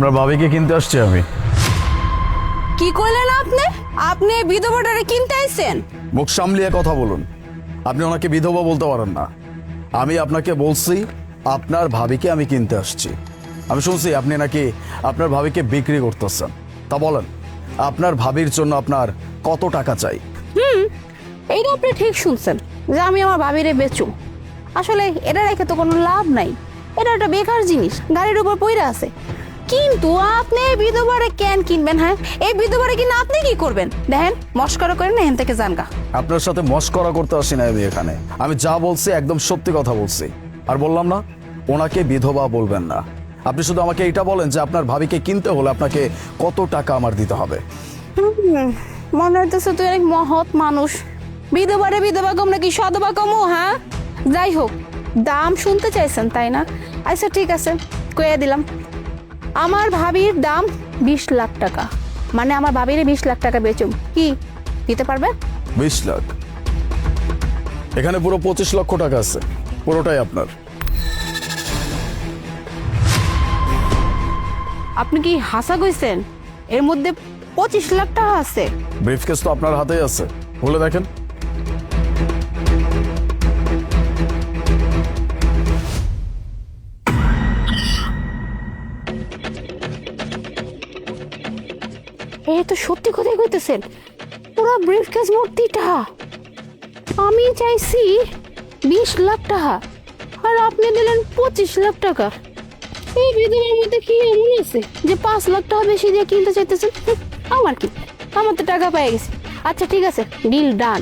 আপনার ভাবিকে কিনতে আসছি আমি। কি করলেন আপনি? আপনি এই বিধবাটারে কিনতে আইছেন? মুখ সামলিয়ে কথা বলুন। আপনি ওনাকে বিধবা বলতে পারেন না। আমি আপনাকে বলছি আপনার ভাবিকে আমি কিনতে আসছি। আমি শুনছি আপনি নাকি আপনার ভাবিকে বিক্রি করতেছেন। তা বলেন আপনার ভাবির জন্য আপনার কত টাকা চাই? হুম এইটা আপনি ঠিক শুনছেন যে আমি আমার ভাবিরে বেচু। আসলে এটা রেখে তো কোনো লাভ নাই। এটা একটা বেকার জিনিস গাড়ির উপর পইরা আছে। কিন্তু আপনি এই বিধবারে কেন কিনবেন হ্যাঁ? এই বিধবারে কিনা আপনি কি করবেন? দেখেন মস্করা করেন না এখান থেকে জানগা আপনার সাথে মস্করা করতে আসি না আমি এখানে। আমি যা বলছি একদম সত্যি কথা বলছি। আর বললাম না ওনাকে বিধবা বলবেন না। আপনি শুধু আমাকে এটা বলেন যে আপনার ভাবিকে কিনতে হলে আপনাকে কত টাকা আমার দিতে হবে। মনে হইতেছে তুই অনেক মহৎ মানুষ। বিধবারে বিধবা কম নাকি সধবা কমও হ্যাঁ? যাই হোক দাম শুনতে চাইছেন তাই না? আচ্ছা ঠিক আছে কয়ে দিলাম। আমার ভাবির দাম বিশ লাখ টাকা। মানে আমার ভাবিরে বিশ লাখ টাকা বেচুম কি দিতে পারবে? বিশ লাখ। এখানে পুরো পঁচিশ লক্ষ টাকা আছে। পুরোটাই আপনার। আপনি কি হাসা কইছেন? এর মধ্যে পঁচিশ লাখ টাকা আছে। ব্রিফকেস তো আপনার হাতেই আছে। বলে দেখেন। এই তো সত্যি কথাই কইতেছেন। পুরো ব্রিফকেস মূর্তিটা। আমি চাইছি বিশ লাখ টাকা আর আপনি দিলেন পঁচিশ লাখ টাকা। এই বিধবার মধ্যে কি এমন আছে যে পাঁচ লাখ টাকা বেশি দিয়ে কিনতে চাইতেছেন? আমার কি? আমার তো টাকা পেয়ে গেছে। আচ্ছা ঠিক আছে ডিল ডান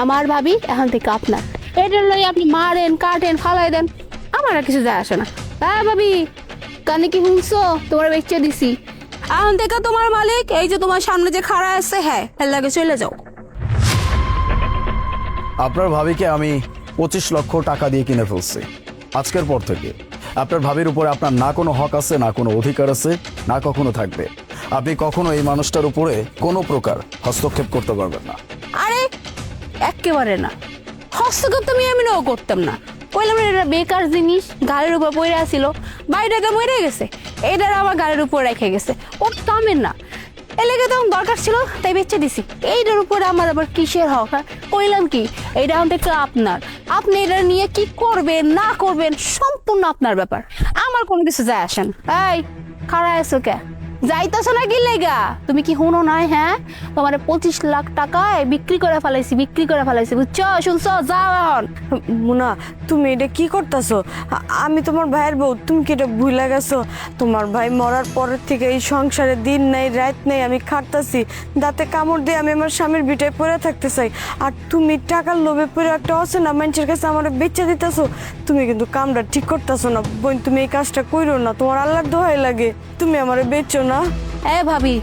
আমার ভাবি এখন থেকে আপনার। এটার লই আপনি মারেন, কাটেন, ফালাই দেন। আমার আর কিছু যায় আসে না। হ্যাঁ ভাবি, কানে কি শুনছো? তোমার বেচে দিছি। এখন থেকে তোমার মালিক এই যে তোমার সামনে যে খাড়া আছে হ্যাঁ লাগে চলে যাও। আপনার ভাবিকে আমি পঁচিশ লক্ষ টাকা দিয়ে কিনে ফেলছি আজকের পর থেকে। আপনার ভাবির উপরে আপনার না কোনো হক আছে না কোনো অধিকার আছে না কখনো থাকবে। আপনি কখনো এই মানুষটার উপরে কোনো প্রকার হস্তক্ষেপ করতে পারবেন না। আরে একেবারে না। হস্তক্ষেপ তো আমি এমনিও করতাম না। কইলাম এটা বেকার জিনিস গাড়ির উপর পড়ে আসিল বাইরেটা মরে গেছে। এটার আমার গাড়ির উপর রেখে গেছে। ও কামের না। এলাকা তখন দরকার ছিল, তাই বেচে দিছি। এইটার উপরে আমার আবার কিসের হক হ্যাঁ? কইলাম কি, এটা আমাদের থেকে আপনার। আপনি এটা নিয়ে কি করবেন, না করবেন, সম্পূর্ণ আপনার ব্যাপার। আমার কোনো কিছু যায় আসেন এই, খাড়া আছো কে? যাইতেছো না কি লেগা? তুমি কি হুনো নাই হ্যাঁ? তোমার পঁচিশ লাখ টাকায় বিক্রি করে ফেলাইছি, বিক্রি করে ফেলাইছি, বুঝছ? শুনছো? যাও এখন মুনা, তুমি এটা কি করতেছো? আমি তোমার ভাইয়ের বউ, তুমি কি এটা ভুলে গেছো? তোমার ভাই মরার পরের থেকে এই সংসারে দিন নাই, রাত নাই, আমি খাটতাছি। দাঁতে কামড় দিয়ে আমি আমার স্বামীর বিটায় পড়ে থাকতে চাই। আর তুমি টাকার লোভে পড়ে একটা আছে না মানুষের কাছে আমার বেচে দিতেছো। তুমি কিন্তু কামটা ঠিক করতেছো না। বোন, তুমি এই কাজটা কইরো না। তোমার আল্লাহর দোহাই লাগে। তুমি আমারে বেচো না। এ ভাবি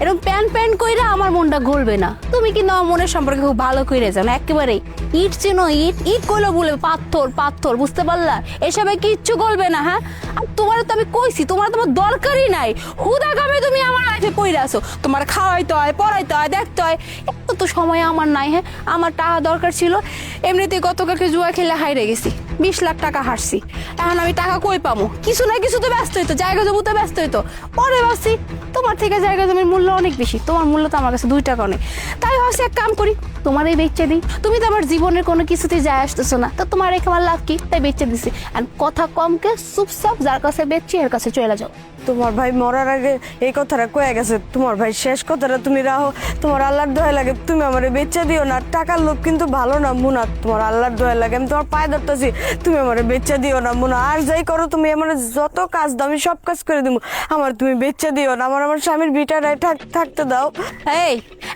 এরকম প্যান প্যান কইরা আমার মনটা ঘুরবে না। তুমি কিন্তু আমার মনের সম্পর্কে খুব ভালো কইরে জানো? একেবারেই। ইট চেনো ইট ইট কইলো বলে পাথর পাথর, বুঝতে পারলা? এসবে কিচ্ছু গলবে না হ্যাঁ? আর তোমার তো আমি কইছি, তোমার তোমার দরকারই নাই। হুদা গামে তুমি আমার লাইফে পইরা আছো। তোমার খাওয়াইতে হয়, পড়াইতে হয়, দেখতে হয়। এত তো সময় আমার নাই হ্যাঁ? আমার টাকা দরকার ছিল। এমনিতেই গতকালকে জুয়া খেলে হাইরে গেছি। বিশ লাখ টাকা হারছি। এখন আমি টাকা কই পাবো কিছু না কিছু তো ব্যস্ত হইতো, জায়গা জমি তো ব্যস্ত হইতো। পরে ভাবছি, তোমার থেকে জায়গা জমির মূল্য অনেক বেশি। তোমার মূল্য তো আমার কাছে দুই টাকা নেই। তাই ভাবছি এক কাম করি তোমার এই বেচে দিই। তুমি তো আমার জীবনের কোনো কিছুতে যায় আসতেছো না। তো তোমার রেখে আমার লাভ কি? তাই বেচে দিছি। আর কথা কমকে চুপচাপ যার কাছে বেচছি এর কাছে চলে যাও। তোমার ভাই মরার আগে এই কথাটা কয়ে গেছে। তোমার ভাই শেষ কথাটা তুমি রাহো। তোমার আল্লাহর দোয়া লাগে তুমি আমার বেচা দিও না। টাকার লোক কিন্তু ভালো না মুনা। তোমার আল্লাহর দোয়া লাগে আমি তোমার পায়ে ধরতেছি। তুমি আমার বেচা দিও না মুনা। আর যাই করো তুমি আমার যত কাজ দাও আমি সব কাজ করে দেবো আমার তুমি বেচা দিও না আমার আমার স্বামীর বিটারায় থাকতে দাও। এই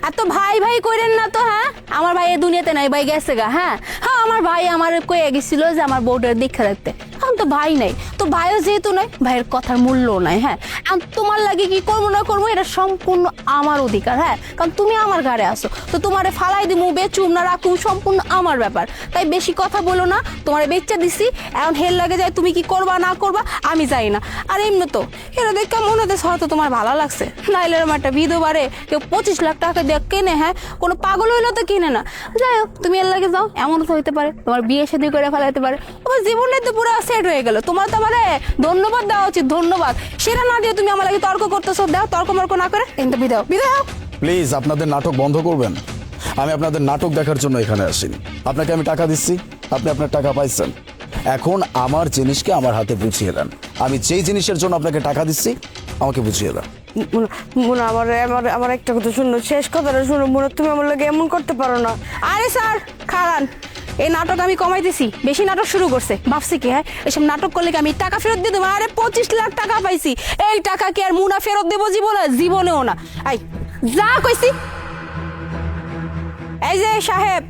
এত ভাই ভাই করেন না তো হ্যাঁ? আমার ভাই এই দুনিয়াতে নাই ভাই গেছে। গা হ্যাঁ? হ্যাঁ আমার ভাই আমার কয়ে গেছিল যে আমার বউটার দীক্ষা রাখতে। এখন তো ভাই নাই। তো ভাইও যেহেতু নাই ভাইয়ের কথার মূল্য নাই হ্যাঁ। এখন তোমার লাগে কি করব না করব, এটা সম্পূর্ণ আমার অধিকার হ্যাঁ। কারণ তুমি আমার ঘরে আসো তো তোমারে ফালাই দিমু, বেচুম না রাখুম, সম্পূর্ণ আমার ব্যাপার। তাই বেশি কথা বলো না, তোমার বেচ দিছি, এখন হেল লাগে যায় তুমি কি করবা, না করবা, আমি জানি না। আর এমনি তো এরা দেখে মনে হতে হয়তো তোমার ভালো লাগছে। নাইলে এরকম একটা বিধবারে কেউ পঁচিশ লাখ টাকা দিয়ে কেনে হ্যাঁ কোনো পাগল হইল তো কিনে না। যাই হোক, তুমি এর লাগে যাও এমন তো হইতে পারে, তোমার বিয়ে শাদী করে ফেলাইতে পারে। তোমার জীবনে তো পুরো সেট হয়ে গেল, তোমার তো ধন্যবাদ দেওয়া উচিত ধন্যবাদ। সেটা না দিয়ে তুমি আমার লাগে তর্ক করতেছো দাও তর্ক মর্ক না করে প্লিজ আপনাদের নাটক বন্ধ করবেন। আমি আপনাদের নাটক দেখার জন্য এখানে আসিনি। আপনাকে আমি টাকা দিচ্ছি আপনি আপনার টাকা পাইছেন। এখন আমার জিনিসকে আমার হাতে বুঝিয়ে দেন। আমি যেই জিনিসের জন্য আপনাকে টাকা দিচ্ছি আমাকে বুঝিয়ে দেন। মুনা আমার আমার আমার একটা কথা শুনো শেষ কথাটা শুনো মুনা তুমি আমার লাগে এমন করতে পারো না। আরে স্যার খারান এই নাটক আমি কমাইতেছি বেশি নাটক শুরু করছে। ভাবছি কি হ্যাঁ এসব নাটক করলে কি আমি টাকা ফেরত দিয়ে দেবো? আরে পঁচিশ লাখ টাকা পাইছি। এই টাকা কি আর মুনা ফেরত দেবো জীবনে? জীবনেও না। আই যা কইছি। এই যে সাহেব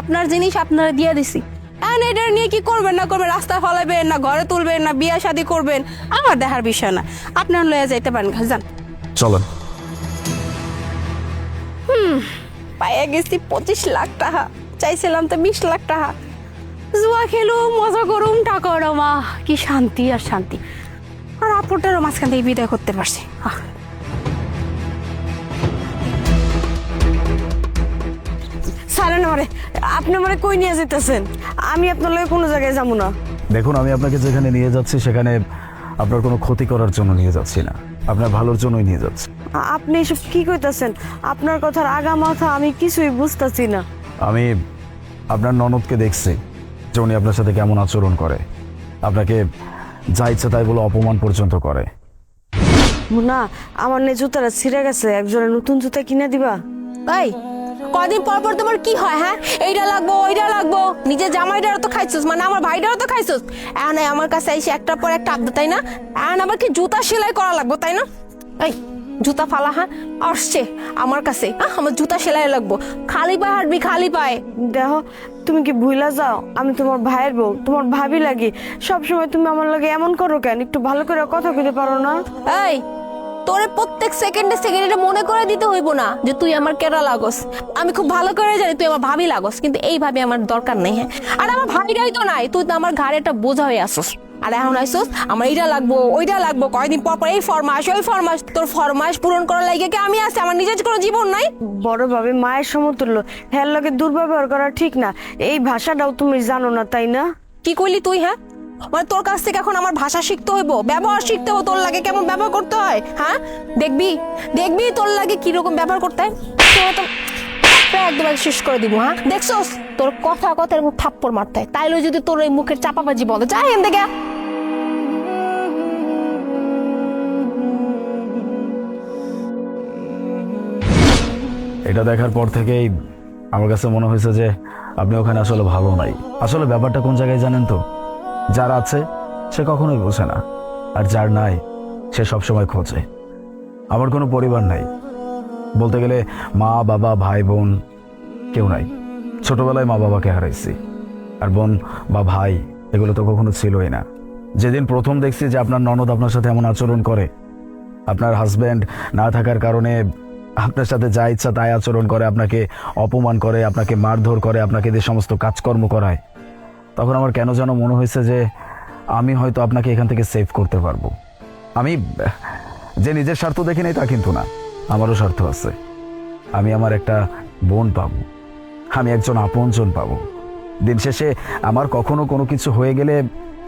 আপনার জিনিস আপনারা দিয়ে দিছি। এখন এটা নিয়ে কি করবেন না করবেন? রাস্তায় ফলাবেন না ঘরে তুলবেন না বিয়া শাদি করবেন? আমার দেখার বিষয় না। আপনার লয়ে যাইতে পারেন যান। চলেন। পাইয়া গেছি পঁচিশ লাখ টাকা। চাইছিলাম তো বিশ লাখ টাকা। জুয়া খেলো মজা করুম টাকা মা। কি শান্তি আর শান্তি। আর আপুরটারও মাঝখান থেকে বিদায় করতে পারছি। আমারে আপনি আমারে কই নিয়ে যেতেছেন? আমি আপনার লগে কোনো জায়গায় যাব না। দেখুন আমি আপনাকে যেখানে নিয়ে যাচ্ছি সেখানে আপনার কোনো ক্ষতি করার জন্য নিয়ে যাচ্ছি না। আপনার ভালোর জন্যই নিয়ে যাচ্ছি। আপনি এসব কি কইতাছেন? আপনার কথার আগা মাথা আমি কিছুই বুঝতাছি না। আমি আপনার ননদকে দেখছি যে উনি আপনার সাথে কেমন আচরণ করে। আপনাকে যা ইচ্ছা তাই বলে অপমান পর্যন্ত করে। মুনা আমার নে জুতাটা ছিঁড়ে গেছে একজনের নতুন জুতা কিনে দিবা? এই কদিন পর পর তোমার কি হয় হ্যাঁ? এইটা লাগবো ওইটা লাগবো। নিজের জামাইটারও তো খাইছিস মানে আমার ভাইটারও তো খাইছিস। এখন আমার কাছে এসে একটার পর একটা আবদা তাই না? এখন আবার কি জুতা সেলাই করা লাগবো তাই না? এই জুতা ফালা হ্যাঁ আসছে আমার কাছে। হ্যাঁ আমার জুতা সেলাই লাগবো। খালি পায়ে হাঁটবি খালি পায়ে। দেখো তুমি কি ভুলা যাও? আমি তোমার ভাইয়ের বউ তোমার ভাবি লাগি। সব সময় তুমি আমার লাগে এমন করো কেন? একটু ভালো করে কথা কইতে পারো না? এই তোরে প্রত্যেক সেকেন্ডে সেকেন্ডে মনে করে দিতে হইব না যে তুই আমার কেরা লাগস। আমি খুব ভালো করে জানি তুই আমার ভাবি লাগস কিন্তু এইভাবে আমার দরকার নেই হ্যাঁ। আর আমার ভাবিটাই তো নাই তুই তো আমার ঘাড়ে একটা বোঝা হয়ে আসস। আর এখন আইসস আমার এইটা লাগবো ওইটা লাগবো। কয়দিন পর পর এই ফরমাস ওই ফরমাস তোর ফরমাস পূরণ করার লাগে কি আমি আছি? আমার নিজের কোনো জীবন নাই। বড় ভাবে মায়ের সমতুল্য হ্যার লগে দুর্ব্যবহার করা ঠিক না। এই ভাষাটাও তুমি জানো না তাই না? কি কইলি তুই হ্যাঁ? মানে তোর কাছ থেকে এখন আমার ভাষা শিখতে হইব ব্যবহার শিখতে হব তোর লাগে কেমন ব্যবহার করতে হয় হ্যাঁ? দেখবি দেখবি তোর লাগে কীরকম ব্যবহার করতে হয়? তো একদম শেষ করে দিব হ্যাঁ? দেখছোস তোর কথা কথা এরকম থাপ্পড় মারতে হয়। তাইলে যদি তোর এই মুখের চাপাবাজি বন্ধ যা এখান থেকে। এটা দেখার পর থেকেই আমার কাছে মনে হয়েছে যে আপনি ওখানে আসলে ভালো নাই। আসলে ব্যাপারটা কোন জায়গায় জানেন তো? যার আছে, সে কখনোই বোঝে না। আর যার নাই, সে সবসময় খোঁজে। আমার কোনো পরিবার নাই। বলতে গেলে মা, বাবা, ভাই, বোন কেউ নাই। ছোটবেলায় মা বাবাকে হারাইছি। আর বোন বা ভাই, এগুলো তো কখনো ছিলই না। যেদিন প্রথম দেখছি যে আপনার ননদ আপনার সাথে এমন আচরণ করে, আপনার হাজব্যান্ড না থাকার কারণে আপনার সাথে যা ইচ্ছা তাই আচরণ করে, আপনাকে অপমান করে, আপনাকে মারধর করে, আপনাকে যে সমস্ত কাজকর্ম করায়, তখন আমার কেন যেন মনে হয়েছে যে আমি হয়তো আপনাকে এখান থেকে সেভ করতে পারব। আমি, যে নিজের স্বার্থ দেখি নাই তা কিন্তু না। আমারও স্বার্থ আছে। আমি আমার একটা বোন পাবো। আমি একজন আপনজন পাবো। দিন শেষে আমার কখনো কোনো কিছু হয়ে গেলে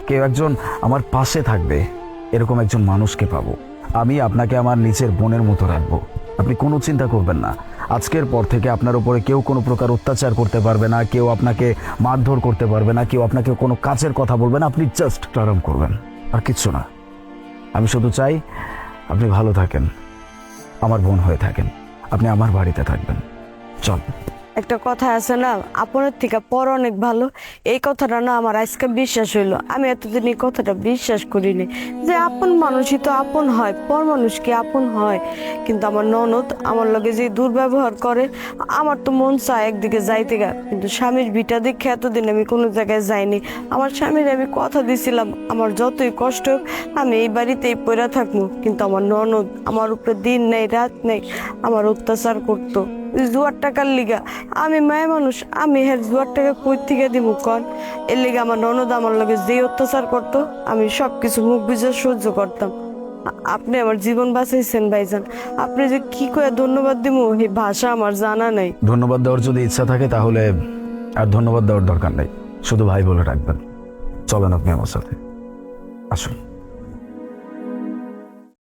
কেউ একজন আমার পাশে থাকবে। এরকম একজন মানুষকে পাবো। আমি আপনাকে আমার নিচের বোনের মতো রাখব। আপনি কোনো চিন্তা করবেন না। আজকের পর থেকে আপনার উপরে কেউ কোনো প্রকার অত্যাচার করতে পারবে না, কেউ আপনাকে মারধর করতে পারবে না, কেউ আপনাকে কোনো কাজের কথা বলবে না, আপনি জাস্ট আরাম করবেন, আর কিচ্ছু না। আমি শুধু চাই আপনি ভালো থাকেন, আমার বোন হয়ে থাকেন, আপনি আমার বাড়িতে থাকবেন। চল। একটা কথা আছে না, আপনের থেকে পর অনেক ভালো। এই কথাটা না আমার আজকে বিশ্বাস হইল। আমি এতদিন এই কথাটা বিশ্বাস করিনি যে আপন মানুষই তো আপন হয়, পর মানুষ কি আপন হয়। কিন্তু আমার ননদ আমার লগে যে দুর্ব্যবহার করে, আমার তো মন চায় একদিকে যাইতে গা, কিন্তু স্বামীর ভিটা দেখে এতদিন আমি কোনো জায়গায় যাইনি। আমার স্বামীর আমি কথা দিছিলাম, আমার যতই কষ্ট হোক, আমি এই বাড়িতেই পড়ে থাকব কিন্তু আমার ননদ আমার উপরে দিন নেই, রাত নেই, আমার অত্যাচার করতো। জুয়ার টাকার লিগা। আমি মায়া মানুষ, আমি হ্যাঁ জুয়ার টাকা কই থেকে দিব কন? এর লিগা আমার ননদ আমার লগে যে অত্যাচার করতো, আমি সব কিছু মুখ বুঝে সহ্য করতাম। আপনি আমার জীবন বাঁচাইছেন ভাইজান। আপনি যে কি করে ধন্যবাদ দিব এই ভাষা আমার জানা নাই। ধন্যবাদ দেওয়ার যদি ইচ্ছা থাকে তাহলে আর ধন্যবাদ দেওয়ার দরকার নেই। শুধু ভাই বলে রাখবেন। চলেন আপনি আমার সাথে। আসুন।